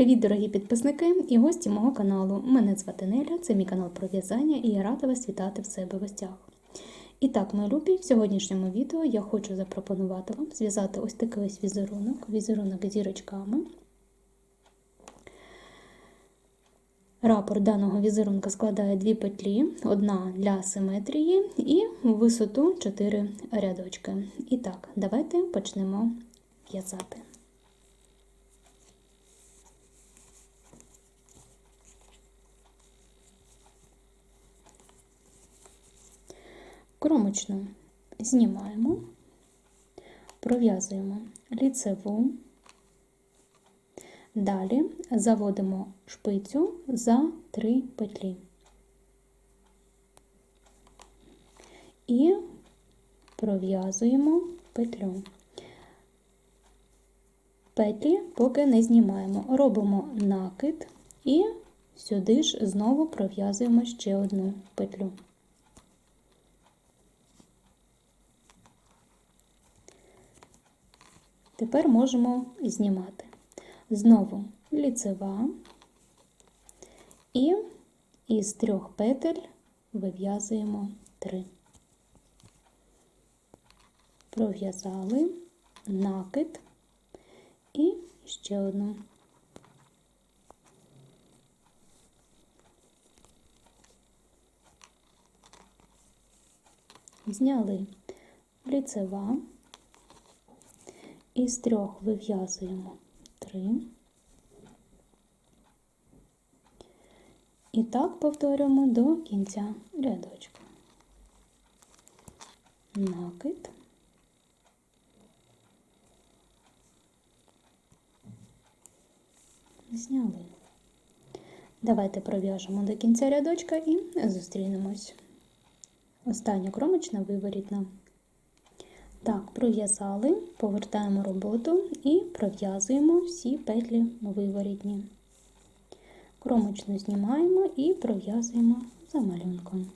Привіт, дорогі підписники і гості мого каналу. Мене звати Неля, це мій канал про в'язання і я рада вас вітати в себе в гостях. І так, мої любі, в сьогоднішньому відео я хочу запропонувати вам зв'язати ось такий ось візерунок, візерунок зірочками. Рапорт даного візерунка складає дві петлі, одна для симетрії і висоту 4 рядочки. І так, давайте почнемо в'язати. Кромочну знімаємо, пров'язуємо ліцеву, далі заводимо шпицю за три петлі і пров'язуємо петлю. Петлі поки не знімаємо, робимо накид і сюди ж знову пров'язуємо ще одну петлю. Тепер можемо знімати. Знову ліцева і із трьох петель вив'язуємо три. Пров'язали накид і ще одну. Зняли ліцева. Із трьох вив'язуємо три. І так повторюємо до кінця рядочка. Накид. Зняли. Давайте пров'яжемо до кінця рядочка і зустрінемось. Остання кромочна виворітна. Так, пров'язали, повертаємо роботу і пров'язуємо всі петлі виворітні. Кромочну знімаємо і пров'язуємо за малюнком.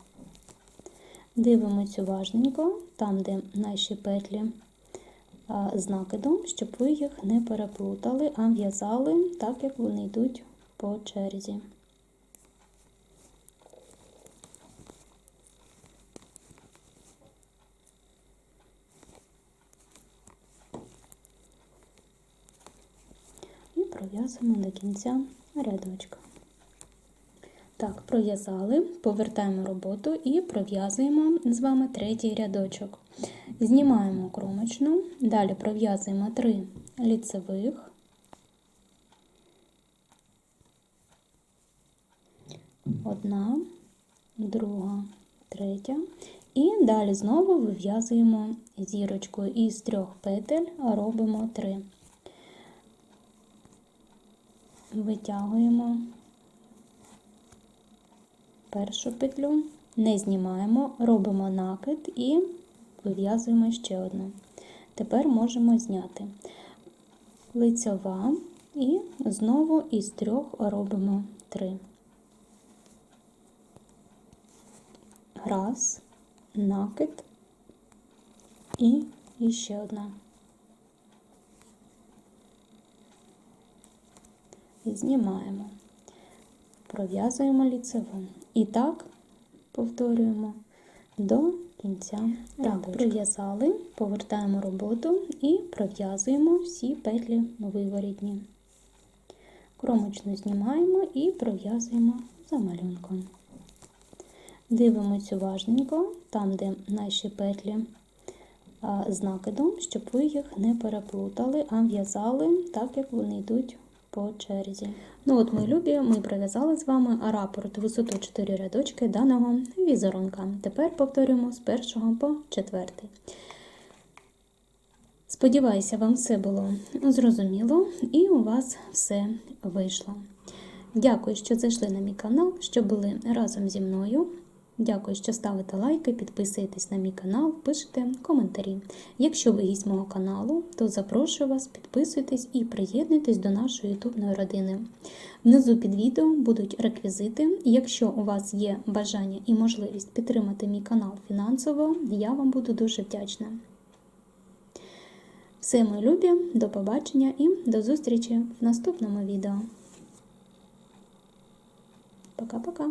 Дивимося уважненько, там, де наші петлі з накидом, щоб ви їх не переплутали, а в'язали так, як вони йдуть по черзі. Пров'язуємо до кінця рядочка. Так, пров'язали, повертаємо роботу і пров'язуємо з вами третій рядочок. Знімаємо кромочну, далі пров'язуємо три ліцевих, одна, друга, третя. І далі знову вив'язуємо зірочкою із трьох петель робимо три витягуємо першу петлю, не знімаємо, робимо накид і вив'язуємо ще одну. Тепер можемо зняти лицьова і знову із трьох робимо три. Раз, накид і ще одна. Знімаємо, пров'язуємо ліцеву. І так повторюємо до кінця Так, Пров'язали, повертаємо роботу і пров'язуємо всі петлі виворітні. Кромочну знімаємо і пров'язуємо за малюнком. Дивимося уважненько, там, де наші петлі з накидом, щоб ви їх не переплутали, а в'язали так, як вони йдуть по черзі. Ну от, мої любі, ми пров'язали з вами рапорт висоту 4 рядочки даного візерунка. Тепер повторюємо з першого по четвертий. Сподіваюся, вам все було зрозуміло і у вас все вийшло. Дякую, що зайшли на мій канал, що були разом зі мною. Дякую, що ставите лайки, підписуєтесь на мій канал, пишете коментарі. Якщо ви гість мого каналу, то запрошую вас, підписуйтесь і приєднуйтесь до нашої ютубної родини. Внизу під відео будуть реквізити. Якщо у вас є бажання і можливість підтримати мій канал фінансово, я вам буду дуже вдячна. Все, мої любі, до побачення і до зустрічі в наступному відео. Пока-пока!